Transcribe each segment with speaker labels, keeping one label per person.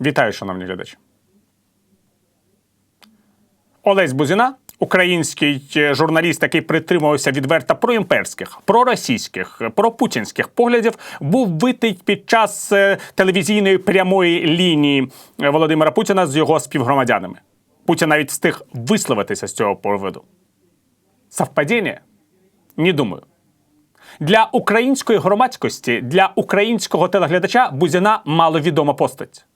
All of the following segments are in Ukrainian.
Speaker 1: Вітаю, шановні глядачі. Олесь Бузіна, український е, журналіст, який притримувався відверто проімперських, проросійських, пропутінських поглядів, був битий під час е, телевізійної прямої лінії е, Володимира Путіна з його співгромадянами. Путін навіть встиг висловитися з цього приводу. Совпадіння? Не думаю. Для української громадськості, для українського телеглядача Бузіна маловідома постать.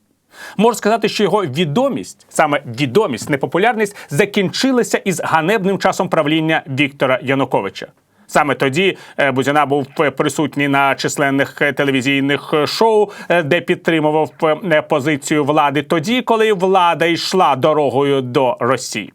Speaker 1: Можу сказати, що його відомість, саме відомість, непопулярність, закінчилася із ганебним часом правління Віктора Януковича. Саме тоді е, Бузіна був е, присутній на численних е, телевізійних шоу, де підтримував позицію влади тоді, коли влада йшла дорогою до Росії.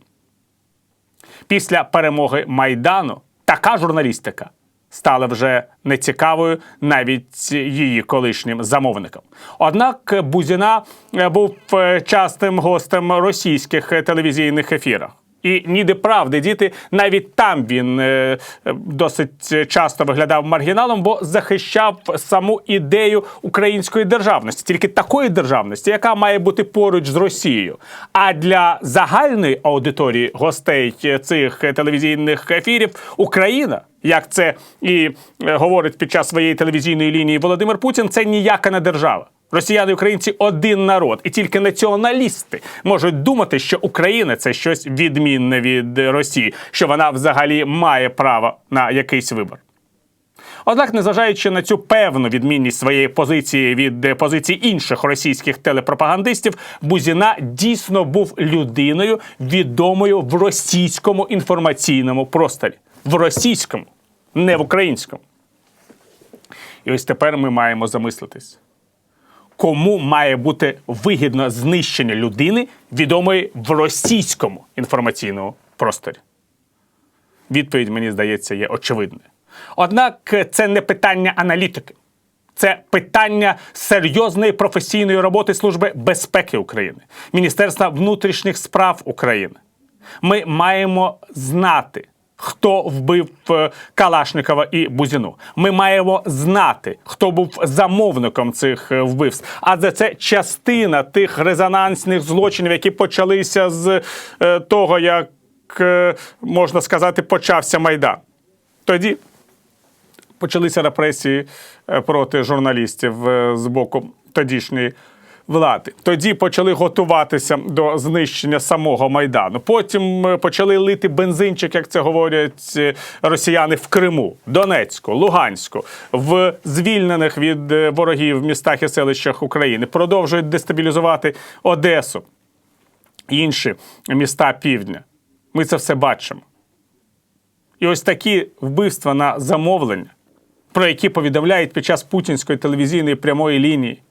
Speaker 1: Після перемоги Майдану така журналістика стала вже нецікавою навіть її колишнім замовникам. Однак Бузіна е, був е, частим гостем російських телевізійних ефірах. І ніде правди діти, навіть там він е, досить часто виглядав маргіналом, бо захищав саму ідею української державності, тільки такої державності, яка має бути поруч з Росією. А для загальної аудиторії гостей цих телевізійних ефірів Україна, як це і е, говорить під час своєї телевізійної лінії Володимир Путін, це ніяка не держава. Росіяни українці один народ, і тільки націоналісти можуть думати, що Україна це щось відмінне від Росії, що вона взагалі має право на якийсь вибір. Однак, незважаючи на цю певну відмінність своєї позиції від е, позицій інших російських телепропагандистів, Бузіна дійсно був людиною відомою в російському інформаційному просторі. В російському, не в українському. І ось тепер ми маємо замислитись кому має бути вигідно знищення людини, відомої в російському інформаційному просторі? Відповідь, мені здається, є очевидною. Однак це не питання аналітики, це питання серйозної професійної роботи Служби безпеки України, Міністерства внутрішніх справ України. Ми маємо знати, хто вбив е, Калашникова і Бузіну. Ми маємо знати, хто був замовником цих е, вбивств. Адже це частина тих резонансних злочинів, які почалися з е, того, як можна сказати, почався майдан. Тоді почалися репресії проти журналістів з боку тодішньої влади. Тоді почали готуватися до знищення самого майдану. Потім е, почали лити бензинчик, як це говорять е, росіяни в Криму, Донецьку, Луганську, в звільнених від е, ворогів містах і селищах України. Продовжують дестабілізувати Одесу і інші міста півдня. Ми це все бачимо. І ось такі вбивства на замовлення, про які повідомляють під час путінської телевізійної прямої лінії.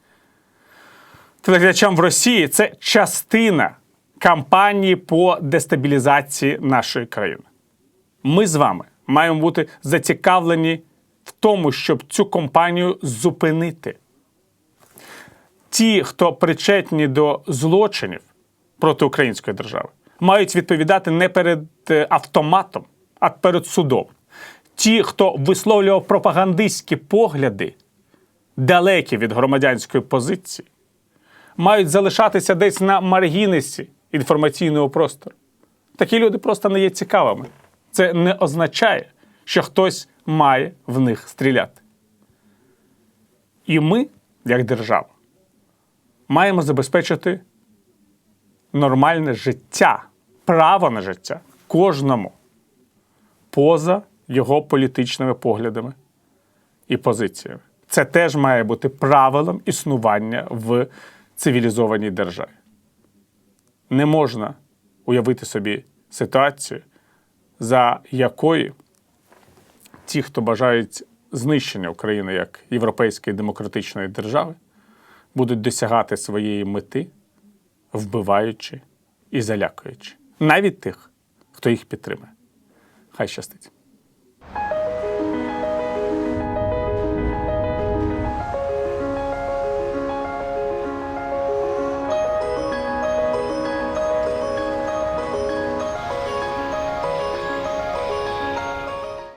Speaker 1: Телеглядачам в Росії це частина кампанії по дестабілізації нашої країни. Ми з вами маємо бути зацікавлені в тому, щоб цю кампанію зупинити. Ті, хто причетні до злочинів проти української держави, мають відповідати не перед е, автоматом, а перед судом. Ті, хто висловлював пропагандистські погляди, далекі від громадянської позиції, мають залишатися десь на маргінесі інформаційного простору. Такі люди просто не є цікавими. Це не означає, що хтось має в них стріляти. І ми, як держава, маємо забезпечити нормальне життя, право на життя кожному поза його політичними поглядами і позиціями. Це теж має бути правилом існування в цивілізованій державі. Не можна уявити собі ситуацію, за якої ті, хто бажають знищення України як європейської демократичної держави, будуть досягати своєї мети, вбиваючи і залякуючи навіть тих, хто їх підтримує. Хай щастить.